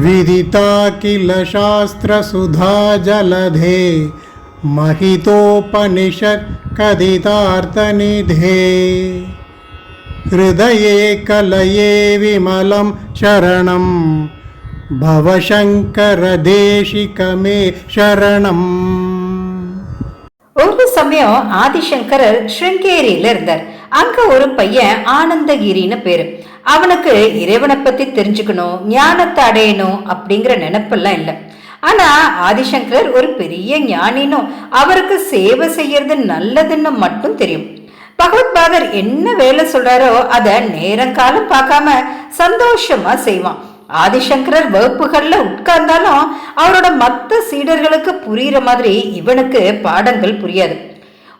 विदिता किल शास्त्रसुधा जलधे महितोपनिषत् कथितार्थनिधे हृदये कलये विमलं शरणं भवशङ्करदेशिक मे शरणम् ஒரு சமயம் ஆதிசங்கரர் ஸ்ருங்கேரியில இருந்தார் அங்க ஒரு பையன் ஆனந்தகிரின்னு பேரு அவனுக்கு இறைவனை பத்தி தெரிஞ்சுக்கணும் ஞானத்தை அடையணும் அப்படிங்கிற நினப்பெல்லாம் இல்லை. ஆனா ஆதிசங்கரர் ஒரு பெரிய ஞானினும் அவருக்கு சேவை செய்யறது நல்லதுன்னு மட்டும் தெரியும். பகவத்பாதர் என்ன வேலை சொல்றாரோ அத நேரங்காலம் பார்க்காம சந்தோஷமா செய்வான். ஆதிசங்கரர் வகுப்புகள்ல உட்கார்ந்தாலும் அவரோட மத்த சீடர்களுக்கு புரியுற மாதிரி இவனுக்கு பாடங்கள் புரியாது.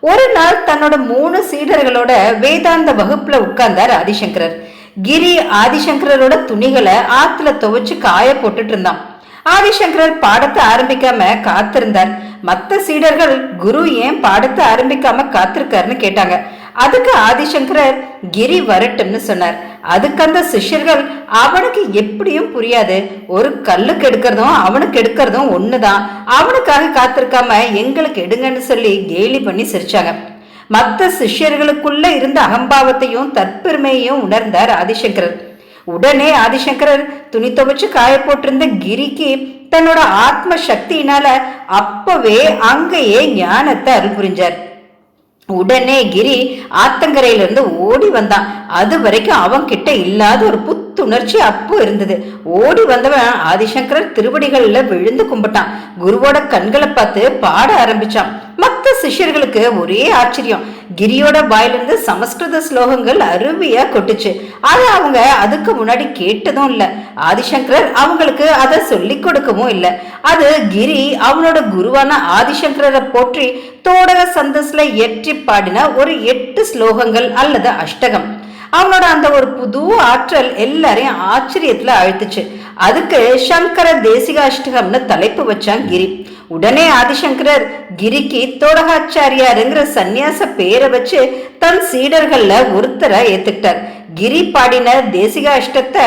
ஒரு நாள் தன்னோட மூணு சீடர்களோட வேதாந்த வகுப்புல உட்கார்ந்தார் ஆதிசங்கரர். கிரி ஆதிசங்கரரோட துணிகளை ஆத்துல துவைச்சு காய போட்டுட்டு இருந்தான். ஆதிசங்கரர் பாடத்தை ஆரம்பிக்காம காத்திருந்தார். மத்த சீடர்கள் குரு ஏன் பாடத்தை ஆரம்பிக்காம காத்திருக்காருன்னு கேட்டாங்க. அதுக்கு ஆதிசங்கரர் கிரி வரட்டும்னு சொன்னார். அதுக்கு அந்த சிஷ்யர்கள் அவனுக்கு எப்படியும் புரியாது. ஒரு கல்லுக்கு எடுக்கிறதும் அவனுக்கு எடுக்கிறதும் ஒண்ணுதான். அவனுக்காக காத்திருக்காம எங்களுக்கு எடுங்கன்னு சொல்லி கேலி பண்ணி சிரிச்சாங்க. மற்ற சிஷ்யர்களுக்குள்ள இருந்த அகம்பாவத்தையும் தற்பெருமையையும் உணர்ந்தார் ஆதிசங்கரர். உடனே ஆதிசங்கரர் துணி துவைச்சு காய போட்டிருந்த கிரிக்கு தன்னோட ஆத்ம சக்தியினால அப்பவே அங்கேயே ஞானத்தை அருள் புரிஞ்சார். உடனே கிரி ஆத்தங்கரையிலிருந்து ஓடி வந்தான். அது வரைக்கும் அவன் கிட்ட இல்லாத ஒரு புத்துணர்ச்சி அப்போ இருந்தது. ஓடி வந்தவன் ஆதிசங்கரர் திருவடிகள்ல விழுந்து கும்பிட்டான். குருவோட கண்களை பார்த்து பாட ஆரம்பிச்சான். சிஷ்யர்களுக்கு ஒரே ஆச்சரியம். கிரியோட வாயிலிருந்து சமஸ்கிருத ஸ்லோகங்கள் அருமையா கொட்டுச்சு. அது அவங்க அதுக்கு முன்னாடி கேட்டதும் இல்ல. ஆதிசங்கரர் அவங்களுக்கு அதை சொல்லி கொடுக்கவும் இல்ல. அது கிரி அவனோட குருவான ஆதிசங்கரரை போற்றி தோடக சந்தஸ்ல ஏற்றி பாடின ஒரு எட்டு ஸ்லோகங்கள் அல்லது அஷ்டகம். அவனோட அந்த ஒரு புது ஆற்றல் எல்லாரையும் ஆச்சரியத்துல அழுத்துச்சு. அதுக்கு சங்கர தேசிகாஷ்டகம்னு தலைப்பு வச்சான் கிரி. உடனே ஆதிசங்கரர் கிரிக்கு தோடகாச்சாரியாருங்கிற சந்நியாச பேரை வச்சு தன் சீடர்கள்ல ஒருத்தரை ஏத்துக்கிட்டார். கிரி பாடின தேசிகாஷ்டத்தை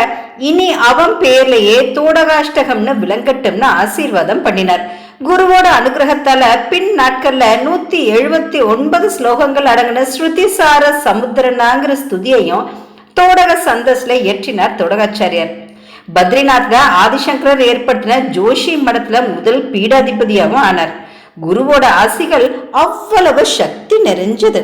இனி அவன் பேர்லயே தோடகாஷ்டகம்னு விளங்கட்டும்னு ஆசீர்வாதம் பண்ணினார். குருவோட அனுகிரகத்தால பின் நாட்கள்ல நூத்தி எழுபத்தி ஒன்பது ஸ்லோகங்கள் அடங்கின ஸ்ருதிசார சமுத்திரனாங்கிற ஸ்துதியையும் தோடக சந்தஸ்ல ஏற்றினார் தோடகாச்சாரியார். பத்ரிநாத்ல ஆதிசங்கரர் ஏற்படுத்தின ஜோஷி மடத்துல முதல் பீடாதிபதியாகவும் ஆனார். குருவோட ஆசிகள் அவ்வளவு சக்தி நிறைஞ்சது.